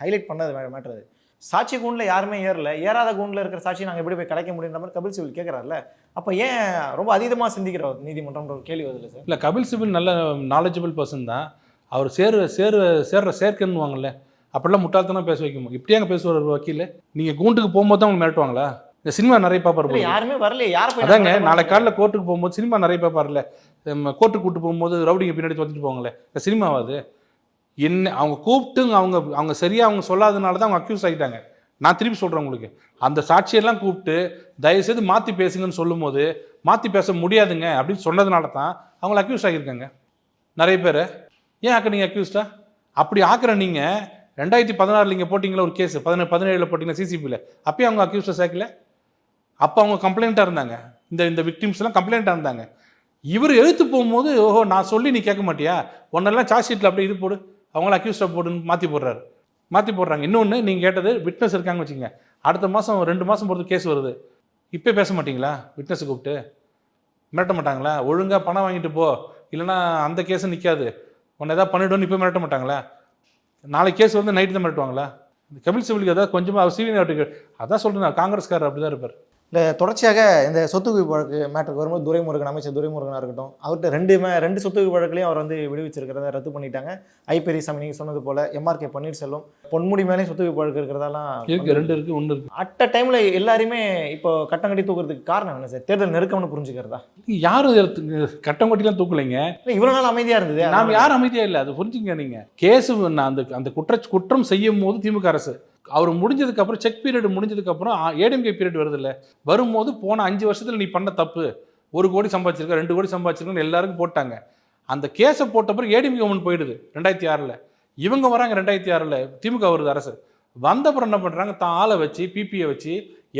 ஹைலைட் பண்ணது மேட்டர் அது. சாட்சி கூண்டில் யாருமே ஏறல. ஏறாத கூண்டில் இருக்கிற சாட்சியை நாங்கள் எப்படி போய் கலைக்க முடியுன்ற மாதிரி கபில் சிபில் கேட்குறாருல அப்போ ஏன் ரொம்ப அதிகமாக சிந்திக்கிற நீதிமன்றம்ன்ற ஒரு கேள்வி வருதுல்ல சார்? இல்லை கபில் சிபில் நல்ல நாலேஜபிள் பர்சன் தான். அவர் சேரு சேரு சேர்ற சேர்க்கன்னுவாங்கல்ல அப்படிலாம் முட்டாள்தனம் பேச வைக்கும் இப்படியாங்க பேசுவார் ஒரு வக்கீல்? நீங்கள் கூண்டுக்கு போகும்போது தான் அவங்க மிரட்டுவாங்களா? இந்த சினிமா நிறைய பார்ப்பாரு யாருமே வரல யாரை போய் அதாங்க நாளை காலைல கோர்ட்டுக்கு போகும்போது சினிமா நிறைய பார்ப்பார்ல கோர்ட்டுக்கு கூட்டு போகும்போது ரவுடிங்க பின்னாடி வந்துட்டு போவாங்களே. இந்த சினிமாவாது என்ன அவங்க கூப்பிட்டு அவங்க அவங்க சரியாக அவங்க சொல்லாதனால தான் அவங்க அக்யூஸ் ஆகிட்டாங்க நான் திருப்பி சொல்கிறேன் உங்களுக்கு. அந்த சாட்சியெல்லாம் கூப்பிட்டு தயவுசெய்து மாற்றி பேசுங்கன்னு சொல்லும்போது மாற்றி பேச முடியாதுங்க அப்படின்னு சொன்னதுனால தான் அவங்கள அக்யூஸ் ஆகியிருக்காங்க. நிறைய பேர் ஏன் ஆக்க நீங்கள் அக்யூஸ்டா அப்படி ஆக்குற நீங்கள் ரெண்டாயிரத்தி பதினாறில் இங்கே போட்டிங்களா ஒரு கேஸ் பதினேழு பதினேழில் போட்டிங்களா சிசிபியில் அப்பயும் அவங்க அக்யூஸ்டை சேர்க்கல அப்போ அவங்க கம்ப்ளைண்ட்டாக இருந்தாங்க. இந்த இந்த விக்டிம்ஸ்லாம் கம்ப்ளைண்ட்டாக இருந்தாங்க. இவர் எழுத்து போகும்போது ஓஹோ நான் சொல்லி நீ கேட்க மாட்டியா? ஒன்னெல்லாம் சார்ஜ் ஷீட்டில் அப்படியே இது போடு. அவங்கள அக்யூஸ்டாக போட்டுன்னு மாற்றி போடுறாரு. மாற்றி போடுறாங்க. இன்னொன்று நீங்கள் கேட்டது விட்னஸ் இருக்காங்கன்னு வச்சுங்க. அடுத்த மாதம் ரெண்டு மாதம் பொறுத்து கேஸ் வருது. இப்போ பேச மாட்டிங்களா? விட்னஸை கூப்பிட்டு. மிரட்ட மாட்டாங்களா? ஒழுங்காக பணம் வாங்கிட்டு போ. இல்லைன்னா அந்த கேஸும் நிற்காது உன்னை எதாவது பண்ணிவிடுன்னு இப்போ மிரட்ட மாட்டாங்களா? நாளைக்கு கேஸ் வந்து நைட்டு தான் மிரட்டுவாங்களா? கபில் சிவிலுக்கு ஏதாவது கொஞ்சமாக சிவி நாட்டுக்கு அதான் சொல்கிறேன் காங்கிரஸ்காரர் அப்படி தான் இருப்பார். இல்லை தொடர்ச்சியாக இந்த சொத்து குவிப்பு வழக்கு மேட்டருக்கு வரும்போது துரைமுருகன் அமைச்சர் துரைமுருகனாக இருக்கட்டும் அவர்கிட்ட ரெண்டு மே- ரெண்டு சொத்து குவிப்பு வழக்குலையும் அவர் வந்து விடுவிச்சிருக்கிறத ரத்து பண்ணிட்டாங்க. ஐ பெரியசாமி நீங்கள் சொன்னது போல எம்ஆர்கே பன்னீர்செல்வம் பொன்முடி மேலே சொத்து குவிப்பு வழக்கு இருக்கிறதெல்லாம் இருக்கு ரெண்டு இருக்கு ஒன்று இருக்கு. அட் அ டைமில் எல்லாருமே இப்போ கட்டம் கட்டி தூக்குறதுக்கு காரணம் என்ன சார்? தேர்தல் நெருக்கம்னு புரிஞ்சுக்கிறதா? யாரும் கட்டம் கட்டிலாம் தூக்கலைங்க. இவ்வளோ நாள் அமைதியாக இருந்தது. நாம் யாரும் அமைதியா இல்லை அது புரிஞ்சுங்க நீங்க. கேஸ் அந்த அந்த குற்ற குற்றம் செய்யும் போது திமுக அரசு அவர் முடிஞ்சதுக்கு அப்புறம் செக் பீரியட் முடிஞ்சதுக்கு அப்புறம் ஏடிஎம்கே பீரியட் வருது இல்லை வரும்போது போன அஞ்சு வருஷத்தில் நீ பண்ண தப்பு. ஒரு கோடி சம்பாதிச்சிருக்க ரெண்டு கோடி சம்பாதிச்சிருக்கன்னு எல்லாருக்கும் போட்டாங்க. அந்த கேஸை போட்ட பிறகு ஒன்று கவர்மெண்ட் போயிடுது ரெண்டாயிரத்தி ஆறில். இவங்க வராங்க ரெண்டாயிரத்தி ஆறில் திமுக வருது அரசு. வந்தப்புறம் என்ன பண்ணுறாங்க தான் ஆளை வச்சு பிபியை வச்சு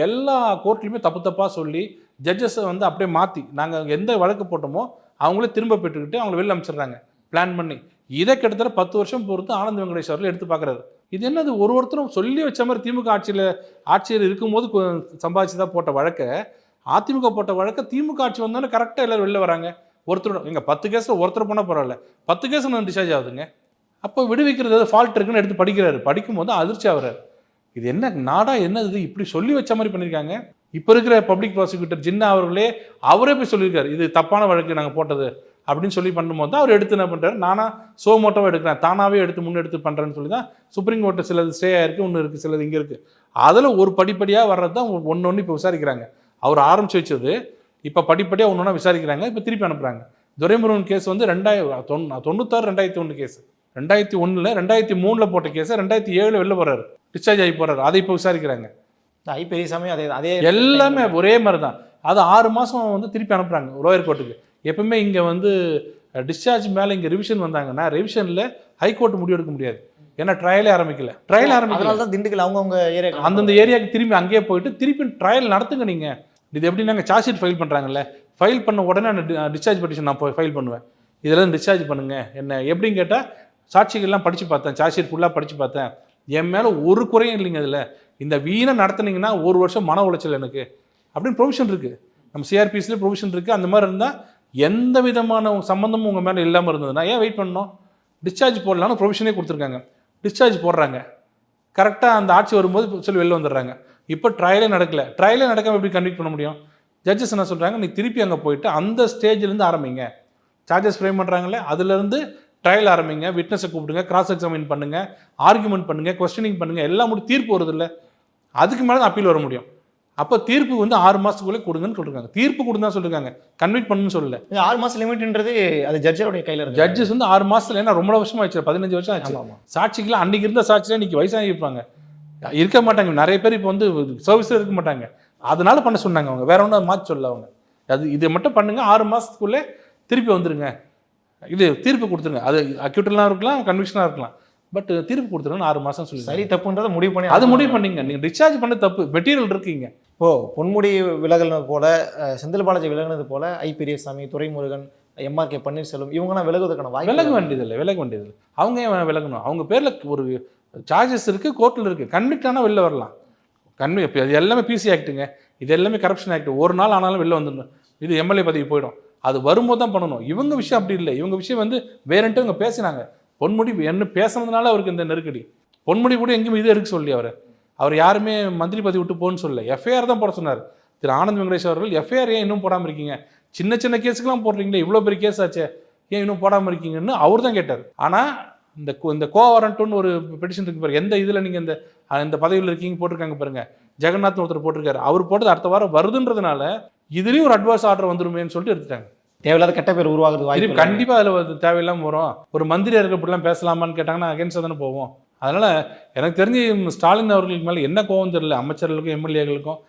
எல்லா கோர்ட்லையுமே தப்பு தப்பாக சொல்லி ஜட்ஜஸை வந்து அப்படியே மாற்றி நாங்கள் எந்த வழக்கு போட்டோமோ அவங்களே திரும்ப பெற்றுக்கிட்டு அவங்கள வெளில அனுப்பிச்சிடுறாங்க பிளான் பண்ணி. இதை கிட்டத்தட்ட பத்து வருஷம் பொறுத்து ஆனந்த் வெங்கடேஷ் அவர்கள் எடுத்து பார்க்குறாரு. இது என்னது? ஒரு ஒருத்தரும் சொல்லி வச்ச மாதிரி திமுக ஆட்சியில் ஆட்சியில் இருக்கும்போது சம்பாதிச்சு தான் போட்ட வழக்கை. அதிமுக போட்ட வழக்கை திமுக ஆட்சி வந்தோன்னே கரெக்டாக எல்லோரும் வெளில வராங்க. ஒருத்தர் எங்கள் பத்து கேஸில் ஒருத்தர் போனால் பரவாயில்ல. பத்து கேஸ் நான் டிஸ்சார்ஜ் ஆகுதுங்க. அப்போ விடுவிக்கிறது ஃபால்ட் இருக்குன்னு எடுத்து படிக்கிறாரு. படிக்கும்போது அதிர்ச்சி ஆகுறாரு. இது என்ன நாடா என்னது இது? இப்படி சொல்லி வச்ச மாதிரி பண்ணியிருக்காங்க இப்போ இருக்கிற பப்ளிக் ப்ராசிக்யூட்டர் ஜின்னா அவர்களே அவரே போய் சொல்லியிருக்காரு. இது தப்பான வழக்கு நாங்கள் போட்டது. அப்படின்னு சொல்லி பண்ணும்போது தான் அவர் எடுத்து என்ன பண்ணுறாரு நானா சோ மோட்டோவாக எடுக்கிறேன். தானாகவே எடுத்து முன்னெடுத்து பண்ணுறேன்னு சொல்லி தான் சுப்ரீம் கோர்ட்டு சிலது ஸ்டே ஆயிருக்கு ஒன்று இருக்குது சிலது இங்கே இருக்குது அதில் ஒரு படிப்படியாக வர்றது தான் ஒன்று ஒன்று இப்போ விசாரிக்கிறாங்க. அவர் ஆரம்பிச்சு வச்சது இப்போ படிப்படியாக ஒன்று ஒன்றா விசாரிக்கிறாங்க இப்போ திருப்பி அனுப்புகிறாங்க துரைமுருகன் கேஸ் வந்து ரெண்டாயிரம் தொண்ணூ தொண்ணூத்தாறு ரெண்டாயிரத்தி ஒன்று கேஸ் ரெண்டாயிரத்தி ஒன்றில் ரெண்டாயிரத்தி மூணில் போட்ட கேஸை ரெண்டாயிரத்தி ஏழில் வெளில போகிறாரு டிஸ்சார்ஜ் ஆகி போகிறாரு அதை இப்போ விசாரிக்கிறாங்க. ஐ பெரியசாமி அதே அதே எல்லாமே ஒரே மாதிரி தான் அது ஆறு மாதம் வந்து திருப்பி அனுப்புகிறாங்க லோயர் கோர்ட்டுக்கு. எப்பவுமே இங்கே வந்து டிஸ்சார்ஜ் மேலே இங்கே ரிவிஷன் வந்தாங்கன்னா ரிவிஷனில் ஹைகோர்ட் முடிவு எடுக்க முடியாது. ஏன்னா ட்ரையலே ஆரம்பிக்கல. ட்ரையல் ஆரம்பிக்கல. தான் திண்டுக்கல் அவங்கவுங்க ஏரியா அந்தந்த ஏரியாவுக்கு திரும்பி அங்கேயே போயிட்டு திருப்பி ட்ரையல் நடத்துங்க நீங்கள் இது எப்படி நாங்கள் சார்ஜ் ஷீட் ஃபைல் பண்ணுறாங்கல்ல ஃபைல் பண்ண உடனே நான் டிஸ்சார்ஜ் பெட்டிஷன் நான் ஃபைல் பண்ணுவேன். இதெல்லாம் டிஸ்சார்ஜ் பண்ணுங்க. என்ன எப்படின்னு கேட்டால் சாட்சிகள்லாம் படித்து பார்த்தேன். சார்ஜ் ஷீட் ஃபுல்லாக படித்து பார்த்தேன். என் மேலே ஒரு குறையும் இல்லைங்க அதில் இந்த வீணை நடத்துனீங்கன்னா ஒரு வருஷம் மன உளைச்சல் எனக்கு. அப்படின்னு ப்ரொவிஷன் இருக்குது நம்ம சிஆர்பிஸ்லேயே ப்ரொவிஷன் இருக்குது அந்த மாதிரி இருந்தால் எந்த விதமான சம்மந்தமும் உங்கள் மேலே இல்லாமல் இருந்ததுன்னா ஏன் வெயிட் பண்ணணும்? டிஸ்சார்ஜ் போடலான்னு ப்ரொவிஷனே கொடுத்துருக்காங்க. டிஸ்சார்ஜ் போடுறாங்க. கரெக்டாக அந்த ஆட்சி வரும்போது சொல்லி வெளில வந்துடுறாங்க. இப்போ ட்ரையலே நடக்கல. ட்ரையலே நடக்காமல் எப்படி கன்விக்ட் பண்ண முடியும்? ஜட்ஜஸ் என்ன சொல்கிறாங்க நீ திருப்பி அங்கே போயிட்டு அந்த ஸ்டேஜ்லேருந்து ஆரம்பிங்க. சார்ஜஸ் ஃப்ரேம் பண்ணுறாங்களே அதுலேருந்து ட்ரையல் ஆரம்பிங்க. விட்னஸை கூப்பிடுங்க கிராஸ் எக்ஸாமின் பண்ணுங்க ஆர்குமெண்ட் பண்ணுங்கள் கொஸ்டினிங் பண்ணுங்கள் எல்லாம் முடி தீர்ப்பு வருது இல்லை அதுக்கு மேலே தான் அப்பீல் வர முடியும். அப்போ தீர்ப்பு வந்து ஆறு மாதத்துக்குள்ளே கொடுங்கன்னு சொல்லிருக்காங்க. தீர்ப்பு கொடுங்க சொல்லிருக்காங்க. கன்விக்ட் பண்ணுன்னு சொல்லல. ஆறு மாசம் லிமிட்ன்றது அது ஜட்ஜருடைய கையில இருக்கு. ஜட்ஜஸ் வந்து ஆறு மாசத்துல ஏன்னா ரொம்ப வருஷமா ஆச்சு பதினஞ்சு வருஷம் ஆச்சு. சாட்சிக்கெல்லாம் அன்னைக்கு இருந்த சாட்சியில் இன்னைக்கு வயசாகி இருப்பாங்க. இருக்க மாட்டாங்க. நிறைய பேர் இப்போ வந்து சர்வீஸில் இருக்க மாட்டாங்க. அதனால பண்ண சொன்னாங்க அவங்க. வேற ஒன்றும் மாற்றி சொல்ல அவங்க. அது இதை மட்டும் பண்ணுங்க. ஆறு மாசத்துக்குள்ளே திருப்பி வந்துருங்க. இது தீர்ப்பு கொடுத்துருங்க. அது அக்யூட்டலாம் இருக்கலாம் கன்விக்ஷனாக இருக்கலாம். பட் தீர்ப்பு கொடுத்துருங்கன்னு ஆறு மாசம் சொல்லி சரி தப்புன்றதை முடிவு பண்ணி அது முடிவு பண்ணீங்க. நீங்க டிஸ்சார்ஜ் பண்ண தப்பு. மெட்டீரியல் இருக்கீங்க இப்போ பொன்முடி விலகினது போல செந்தில் பாலாஜி விலகினது போல ஐ. பெரியசாமி துரைமுருகன் எம்ஆர்கே பன்னீர்செல்வம் இவங்கலாம் விலகுவதற்கான வாய்ப்பு விலக வேண்டியதில்லை விலக வேண்டியதில்லை. அவங்க ஏன் விலகணும்? அவங்க பேர்ல ஒரு சார்ஜஸ் இருக்கு கோர்ட்டில் இருக்கு. கன்விக்ட் ஆனால் வெளில வரலாம். கன்வி இது எல்லாமே பிசி ஆக்ட்டுங்க. இது எல்லாமே கரப்ஷன் ஆக்ட் ஒரு நாள் ஆனாலும் வெளில வந்துடணும். இது எம்எல்ஏ பதவி போயிடும். அது வரும்போது தான் பண்ணணும். இவங்க விஷயம் அப்படி இல்லை. இவங்க விஷயம் வந்து வேறன்ட்டு இவங்க பேசினாங்க. பொன்முடி என்ன பேசுனதுனால அவருக்கு இந்த நெருக்கடி. பொன்முடி கூட எங்கேயும் இது இருக்கு சொல்லி அவர். அவர் யாருமே மந்திரி பதவி விட்டு போன்னு சொல்லல. எஃப்ஐஆர் தான் போட சொன்னார். திரு ஆனந்த் வெங்கடேஷ் அவர்கள் எஃப்ஐஆர் ஏன் இன்னும் போடாமல் இருக்கீங்க? சின்ன சின்ன கேஸுக்கெல்லாம் போடுறீங்களே இவ்வளோ பெரிய கேஸ் ஆச்சே. ஏன் இன்னும் போடாமல் இருக்கீங்கன்னு அவர் தான் கேட்டார். ஆனால் இந்த இந்த கோ வாரண்ட்டுன்னு ஒரு பெட்டிஷன் இருக்கு பாருங்க. எந்த இதில் நீங்கள் இந்த இந்த பதவியில் இருக்கீங்க போட்டிருக்காங்க பாருங்க. ஜெகநாத் ஒருத்தர் போட்டிருக்காரு. அவர் போட்டது அடுத்த வாரம் வருதுன்றதுனால இதுலேயும் ஒரு அட்வான்ஸ் ஆர்டர் வந்துருமேன்னு சொல்லிட்டு எடுத்துட்டாங்க. தேவையில்லாத கெட்ட பேர் உருவாகுது வாய்ப்பு திருப்பி கண்டிப்பா அதுல வந்து தேவையில்லாம வரும். ஒரு மந்திரியா இருக்க இப்படிலாம் பேசலாமான்னு கேட்டாங்கன்னா அகேன்ஸ்டாக தானே போவோம். அதனால எனக்கு தெரிஞ்சு ஸ்டாலின் அவர்களுக்கு மேல என்ன கோவம் தெரியல அமைச்சர்களுக்கும் எம்எல்ஏகளுக்கும்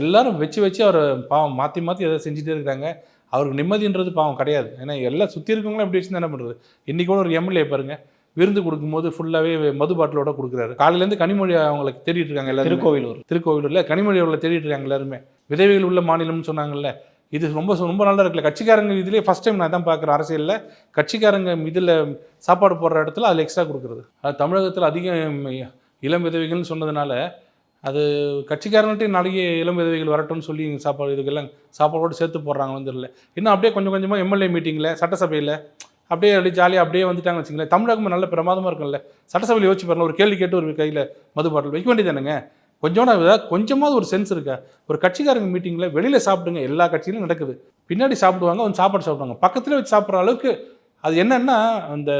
எல்லாரும் வச்சு வச்சு அவர் பாவம் மாத்தி மாத்தி எதை செஞ்சுட்டே இருக்காங்க அவருக்கு நிம்மதின்றது பாவம் கிடையாது. ஏன்னா எல்லாம் சுத்தி இருக்கவங்களும் எப்படி வச்சு என்ன பண்றது. இன்னைக்கு கூட ஒரு எம்எல்ஏ பாருங்க விருந்து கொடுக்கும்போது ஃபுல்லாவே மது பாட்டிலோட கொடுக்குறாரு. காலையிலேருந்து கனிமொழி அவங்களுக்கு தேடிட்டு இருக்காங்க எல்லாரும். திருக்கோவிலூர். திருக்கோவிலூர்ல கனிமொழி அவர்களை தேடிட்டு இருக்காங்க எல்லாருமே. விதவைகள் உள்ள மாநிலம்னு சொன்னாங்கல்ல இது ரொம்ப ரொம்ப நல்லா இருக்குல்ல. கட்சிக்காரங்க இதுலேயே ஃபஸ்ட் டைம் நான் தான் பார்க்குறேன். அரசியலில் கட்சிக்காரங்க இதில் சாப்பாடு போடுற இடத்துல அதில் எக்ஸ்ட்ரா கொடுக்குறது. அது தமிழகத்தில் அதிகம் இளம் விதவைகள்னு சொன்னதுனால அது கட்சிக்காரங்கள்ட்டையும் நிறைய இளம் விதவைகள் வரட்டும்னு சொல்லி சாப்பாடு இதுக்கெல்லாம் சாப்பாடோடு சேர்த்து போடுறாங்கன்னு தெரியல. இன்னும் அப்படியே கொஞ்சம் கொஞ்சமாக எம்எல்ஏ மீட்டிங்கில் சட்டசபையில் அப்படியே அப்படியே ஜாலியாக அப்படியே வந்துட்டாங்க வச்சுங்களேன் தமிழகம் நல்ல பிரமாதமாக இருக்கும்ல. சட்டசபையில் யோசிச்சு பாருங்கள் ஒரு கேள்வி கேட்டு ஒரு கையில் மது பாட்டில் வைக்க வேண்டியது வேண்டியதானுங்க கொஞ்சோட கொஞ்சமாவது ஒரு சென்ஸ் இருக்கா. ஒரு கட்சிக்காரங்க மீட்டிங்கில் வெளியில் சாப்பிடுங்க எல்லா கட்சியிலும் நடக்குது. பின்னாடி சாப்பிடுவாங்க வந்து சாப்பாடு சாப்பிடுவாங்க. பக்கத்தில் வச்சு சாப்பிட்ற அளவுக்கு அது என்னென்னா அந்த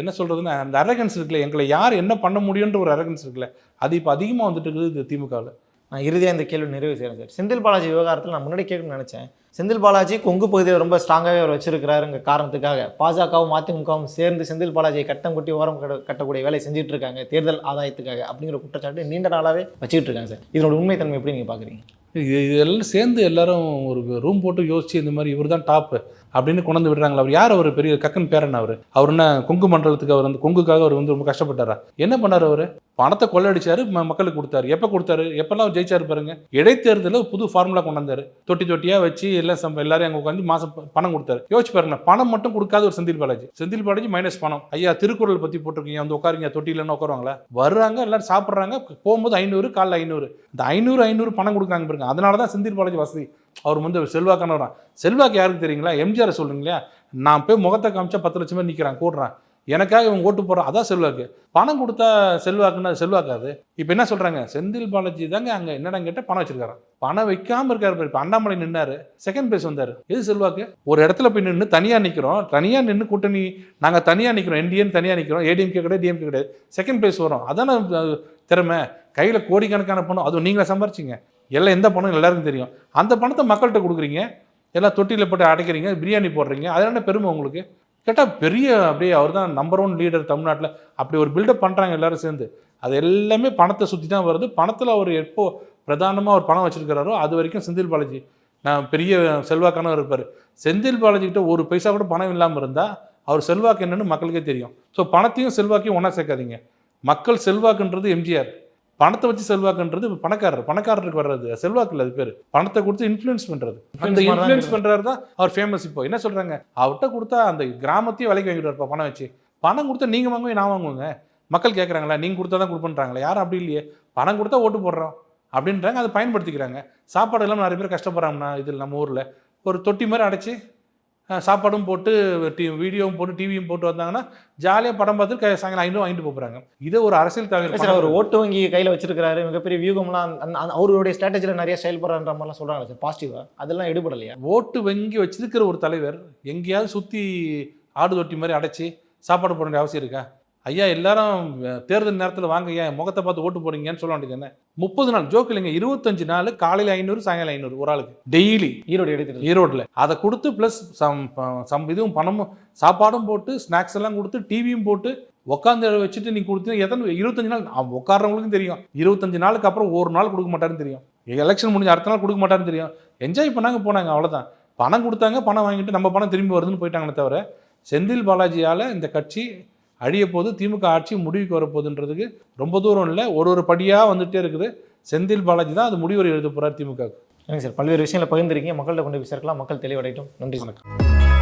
என்ன சொல்கிறதுன்னா அந்த அரகன்ஸ் இருக்குல்ல எங்களை யார் என்ன பண்ண முடியுன்ற ஒரு அரகன்ஸ் இருக்குல்ல அது இப்போ அதிகமாக வந்துட்டு இருக்குது இந்த திமுகவில். நான் இறுதியாக இந்த கேள்வி நிறைவு செய்கிறேன் சார். செந்தில் பாலாஜி விவகாரத்தில் நான் முன்னாடி கேட்கணும்னு நினச்சேன். செந்தில் பாலாஜி கொங்கு பகுதியை ரொம்ப ஸ்ட்ராங்காகவே அவர் வச்சிருக்கிறாருங்க காரணத்துக்காக. பாஜகவும் மதிமுகவும் சேர்ந்து செந்தில் பாலாஜியை கட்டம் கொட்டி ஓரம் கட கட்டக்கூடிய வேலை செஞ்சுட்டு இருக்காங்க தேர்தல் ஆதாயத்துக்காக அப்படிங்கிற குற்றச்சாட்டு நீண்ட நாளாகவே வச்சுக்கிட்டு இருக்காங்க சார். இதனோட உண்மைத்தன்மை எப்படி நீங்கள் பார்க்குறீங்க இது இதெல்லாம் சேர்ந்து எல்லாரும் ஒரு ரூம் போட்டு யோசிச்சு இந்த மாதிரி இவர் தான் டாப்பு அப்படின்னு கொண்டு விடுறாங்களா அவர் யார் அவர்? பெரிய கக்கன் பேரன் அவர். அவர் என்ன கொங்கு மண்டலத்துக்கு அவர் வந்து கொங்குக்காக அவர் வந்து ரொம்ப கஷ்டப்பட்டாரா? என்ன பண்ணார் அவர்? பணத்தை கொள்ளடிச்சாரு ம- மக்களுக்கு கொடுத்தாரு. எப்போ கொடுத்தாரு? எப்பெல்லாம் அவர் ஜெயிச்சாரு பாருங்க. இடைத்தேர்தலில் புது ஃபார்முலா கொண்டாந்தாரு. தொட்டி தொட்டியாக வச்சு எல்லாம் சம்ப எல்லாரும் அங்கே உட்காந்து மாசம் பணம் கொடுத்தாரு. யோசிச்சு பாருங்க பணம் மட்டும் கொடுக்காத ஒரு செந்தில் பாலாஜி. செந்தில் பாலாஜி மைனஸ் பணம். ஐயா திருக்குறள் பற்றி போட்டிருக்கீங்க வந்து உட்காருங்க தொட்டிலன்னு உட்காருவாங்களா? வர்றாங்க எல்லாரும் சாப்பிட்றாங்க போகும்போது ஐநூறு காலைல ஐநூறு. இந்த ஐநூறு ஐநூறு பணம் கொடுக்குறாங்க பாருங்க. அதனால தான் செந்தில் பாலாஜி வசதி. அவர் வந்து செல்வாக்கானவரா. செல்வாக்கு யாருக்கு தெரியுங்களா? எம்ஜிஆர் சொல்லுங்களா நான் போய் முகத்தை காமிச்சா பத்து லட்சம் பேர் நிற்கிறான் கூடுறான். எனக்காக இவங்க ஓட்டு போடுறான். அதான் செல்வாக்கு. பணம் கொடுத்தா செல்வாக்குன்னா அது. செல்வாக்காது இப்போ என்ன சொல்கிறாங்க செந்தில் பாலாஜி தாங்க அங்கே என்னடா கேட்டால் பணம் வச்சிருக்காராம். பணம் வைக்காமல் இருக்காரு இப்போ அண்ணாமலை நின்னாரு. செகண்ட் பிளேஸ் வந்தார். எது செல்வாக்கு? ஒரு இடத்துல போய் நின்று தனியாக நிற்கிறோம் தனியாக நின்று கூட்டணி நாங்கள் தனியாக நிற்கிறோம் என்டிஎன் தனியாக நிற்கிறோம் ஏடிஎம்கே கிடையாது டிஎம்கே கிடையாது. செகண்ட் பிளேஸ் வரும். அதான திறமை? கையில் கோடிக்கணக்கான பணம். அதுவும் நீங்களே சம்பாரிச்சிங்க. எல்லாம் எந்த பணம் எல்லாருக்கும் தெரியும். அந்த பணத்தை மக்கள்கிட்ட கொடுக்குறீங்க. எல்லாம் தொட்டியில் போட்டு அடைக்கிறீங்க பிரியாணி போடுறீங்க. அது என்ன பெருமை உங்களுக்கு? கேட்டால் பெரிய அப்படியே அவர் தான் நம்பர் ஒன் லீடர் தமிழ்நாட்டில். அப்படி ஒரு பில்டப் பண்ணுறாங்க எல்லாரும் சேர்ந்து. அது எல்லாமே பணத்தை சுற்றி தான் வருது. பணத்தில் அவர் எப்போ பிரதானமாக ஒரு பணம் வச்சுருக்கிறாரோ அது வரைக்கும் செந்தில் பாலாஜி. நான் பெரிய செல்வாக்கானவர் இருப்பார். செந்தில் பாலாஜிக்கிட்ட ஒரு பைசா கூட பணம் இல்லாமல் இருந்தால் அவர் செல்வாக்கு என்னன்னு மக்களுக்கே தெரியும். ஸோ பணத்தையும் செல்வாக்கையும் ஒன்றா சேர்க்காதீங்க. மக்கள் செல்வாக்குன்றது எம்ஜிஆர். பணத்தை வச்சு செல்வாக்குன்றது பணக்காரர் பணக்காரருக்கு வர்றது. செல்வாக்கு இல்லை அது பேர். பணத்தை கொடுத்து இன்ஃப்ளூயன்ஸ் பண்றது. அந்த இன்ஃப்ளூயன்ஸ் பண்றாரு தான் அவர் ஃபேமஸ் இப்போ. என்ன சொல்றாங்க? அவர்கிட்ட கொடுத்தா அந்த கிராமத்தையும் விலைக்கு வாங்கிட்டு வரப்பா பணம் வச்சு. பணம் கொடுத்தா நீங்க வாங்குவீங்க நான் வாங்குவேங்க. மக்கள் கேட்குறாங்களா நீங்க கொடுத்தா தான் கொடுப்பேன்றாங்களா? யாரும் அப்படி இல்லையே. பணம் கொடுத்தா ஓட்டு போடுறோம். அப்படின்றாங்க அதை பயன்படுத்திக்கிறாங்க. சாப்பாடு எல்லாம் நிறைய பேர் கஷ்டப்படுறாங்கண்ணா இதில் நம்ம ஊரில் ஒரு தொட்டி மாதிரி அடைச்சி சாப்பாடும் போட்டு டி வீடியோவும் போட்டு டிவியும் போட்டு வந்தாங்கன்னா ஜாலியாக படம் பார்த்து க- சாயங்காலம் ஐநூறு வாங்கிட்டு போகிறாங்க இதை ஒரு அரசியல் சார் அவர் தலைவர் ஓட்டு வங்கி கையில் வச்சிருக்காரு மிகப்பெரிய வியூகம்லாம் அவருடைய ஸ்ட்ராட்டஜியில் நிறைய செயல்படுறான்ற மாதிரிலாம் சொல்கிறாங்க சார் பாசிட்டிவாக அதெல்லாம் எடுபடலையா? ஓட்டு வங்கி வச்சிருக்கிற ஒரு தலைவர் எங்கேயாவது சுற்றி ஆடு தொட்டி மாதிரி அடைச்சி சாப்பாடு போட வேண்டிய அவசியம் இருக்கா? ஐயா எல்லாரும் தேர்தல் நேரத்தில் வாங்க ஐயா முகத்தை பார்த்து ஓட்டு போடுங்கன்னு சொல்ல வேண்டியது என்ன? முப்பது நாள் ஜோக் இல்லைங்க இருபத்தஞ்சு நாள் காலையில் ஐநூறு சாயங்காலம் ஐநூறு ஒரு ஆளுக்கு. டெய்லி ஈரோடு எடுத்துட்டு ஈரோட்டில் அதை கொடுத்து ப்ளஸ் சம் சம் இதுவும் பணமும் சாப்பாடும் போட்டு ஸ்நாக்ஸ் எல்லாம் கொடுத்து டிவியும் போட்டு உட்காந்து வச்சுட்டு நீ கொடுத்து எத்தனை இருபத்தஞ்சு நாள் அவன் உட்கார்றவங்களுக்கும் தெரியும். இருபத்தஞ்சு நாளுக்கு அப்புறம் ஒரு நாள் கொடுக்க மாட்டாருன்னு தெரியும். எலெக்ஷன் முடிஞ்ச அடுத்த நாள் கொடுக்க மாட்டாருன்னு தெரியும். என்ஜாய் பண்ணாங்க போனாங்க அவ்வளவுதான். பணம் கொடுத்தாங்க பணம் வாங்கிட்டு நம்ம பணம் திரும்பி வருதுன்னு போயிட்டாங்களே தவிர செந்தில் பாலாஜியால் இந்த கட்சி அழிய போது திமுக ஆட்சி முடிவுக்கு வரப்போகுதுன்றதுக்கு ரொம்ப தூரம் இல்லை. ஒரு ஒரு படியாக வந்துட்டே இருக்குது. செந்தில் பாலாஜி தான் அது முடிவுரை எழுத போகிறார் திமுக சார். பல்வேறு விஷயங்களை பகிர்ந்துருக்கீங்க. மக்கள்கிட்ட கொண்டு போய் சேர்க்கலாம் மக்கள் தெளிவடையட்டும். நன்றி வணக்கம்.